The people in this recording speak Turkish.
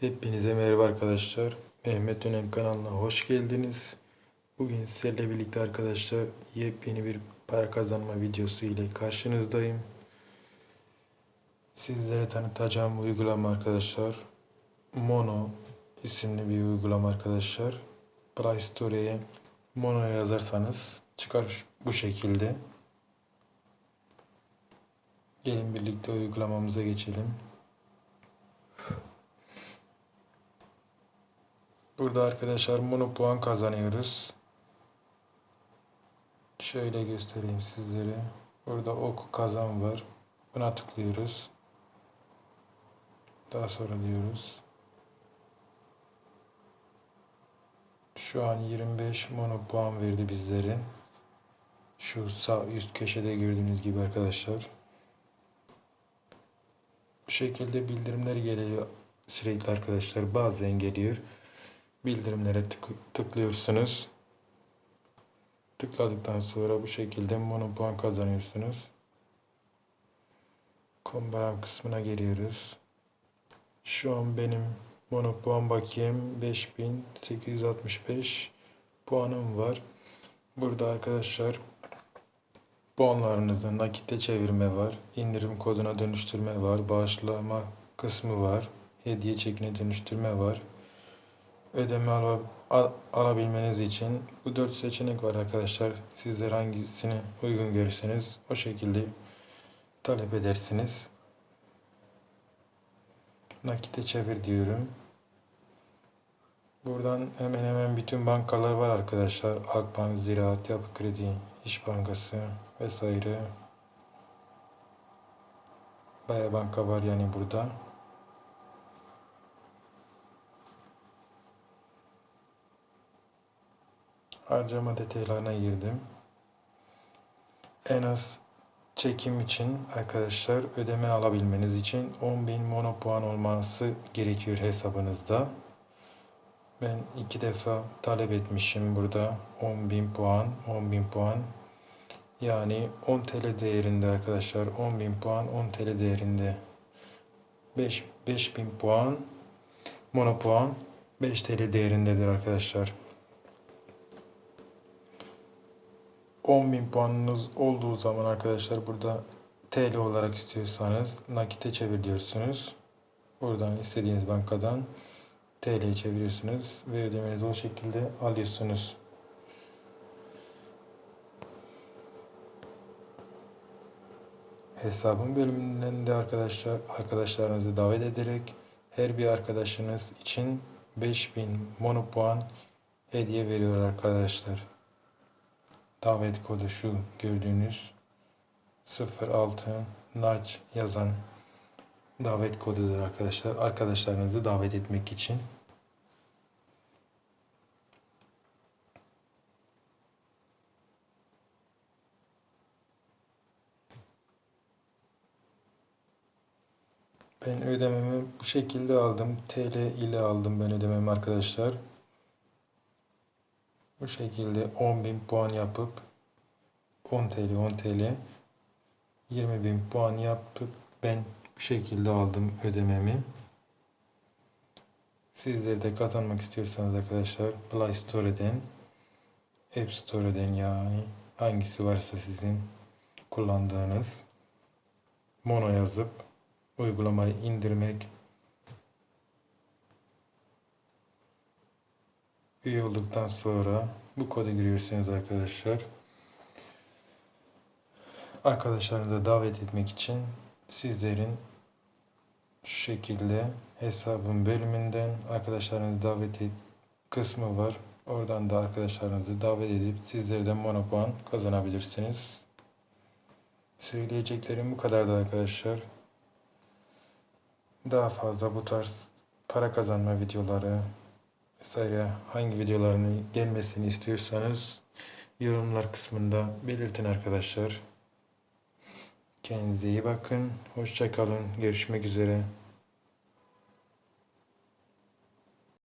Hepinize merhaba arkadaşlar. Mehmet Önem kanalına hoş geldiniz. Bugün sizlerle birlikte arkadaşlar yepyeni bir para kazanma videosu ile karşınızdayım. Sizlere tanıtacağım uygulama arkadaşlar. Mono isimli bir uygulama arkadaşlar. Play Store'ye Mono yazarsanız çıkar bu şekilde. Gelin birlikte uygulamamıza geçelim. Burada arkadaşlar mono puan kazanıyoruz. Şöyle göstereyim sizlere. Burada ok kazan var. Buna tıklıyoruz. Daha sonra diyoruz. Şu an 25 mono puan verdi bizlere. Şu sağ üst köşede gördüğünüz gibi arkadaşlar. Bu şekilde bildirimler geliyor sürekli arkadaşlar. Bazen geliyor bildirimlere tık tıklıyorsunuz. Tıkladıktan sonra bu şekilde mono puan kazanıyorsunuz. Kombaram kısmına geliyoruz. Şu an benim mono puan bakayım 5865 puanım var. Burada arkadaşlar puanlarınızı nakite çevirme var. indirim koduna dönüştürme var. Bağışlama kısmı var. Hediye çekine dönüştürme var ödeme al, al, alabilmeniz için bu dört seçenek var arkadaşlar. Sizler hangisini uygun görürseniz o şekilde talep edersiniz. Nakite çevir diyorum. Buradan hemen hemen bütün bankalar var arkadaşlar. Akbank, Ziraat, Yapı Kredi, İş Bankası vesaire. Baya banka var yani burada. Harcama detaylarına girdim. En az çekim için arkadaşlar ödeme alabilmeniz için 10.000 mono puan olması gerekiyor hesabınızda. Ben iki defa talep etmişim burada 10.000 puan, 10.000 puan. Yani 10 TL değerinde arkadaşlar 10.000 puan 10 TL değerinde 5 5000 puan mono puan 5 TL değerindedir arkadaşlar. 10.000 puanınız olduğu zaman arkadaşlar burada TL olarak istiyorsanız nakite çevir diyorsunuz. Buradan istediğiniz bankadan TL'ye çeviriyorsunuz ve ödemenizi o şekilde alıyorsunuz. Hesabın bölümünden de arkadaşlar arkadaşlarınızı davet ederek her bir arkadaşınız için 5000 mono puan hediye veriyor arkadaşlar davet kodu şu gördüğünüz 06 naç yazan davet kodudur arkadaşlar. Arkadaşlarınızı davet etmek için. Ben ödememi bu şekilde aldım. TL ile aldım ben ödememi arkadaşlar. Bu şekilde 10.000 puan yapıp 10 TL 10 TL 20.000 puan yapıp ben bu şekilde aldım ödememi. Sizler de kazanmak istiyorsanız arkadaşlar Play Store'den App Store'den yani hangisi varsa sizin kullandığınız Mono yazıp uygulamayı indirmek Üye olduktan sonra bu kodu giriyorsunuz arkadaşlar. Arkadaşlarınızı davet etmek için sizlerin şu şekilde hesabın bölümünden arkadaşlarınızı davet et kısmı var. Oradan da arkadaşlarınızı davet edip sizlerden monopuan kazanabilirsiniz. Söyleyeceklerim bu kadardı arkadaşlar. Daha fazla bu tarz para kazanma videoları vesaire hangi videolarını gelmesini istiyorsanız yorumlar kısmında belirtin arkadaşlar. Kendinize iyi bakın. Hoşçakalın. Görüşmek üzere.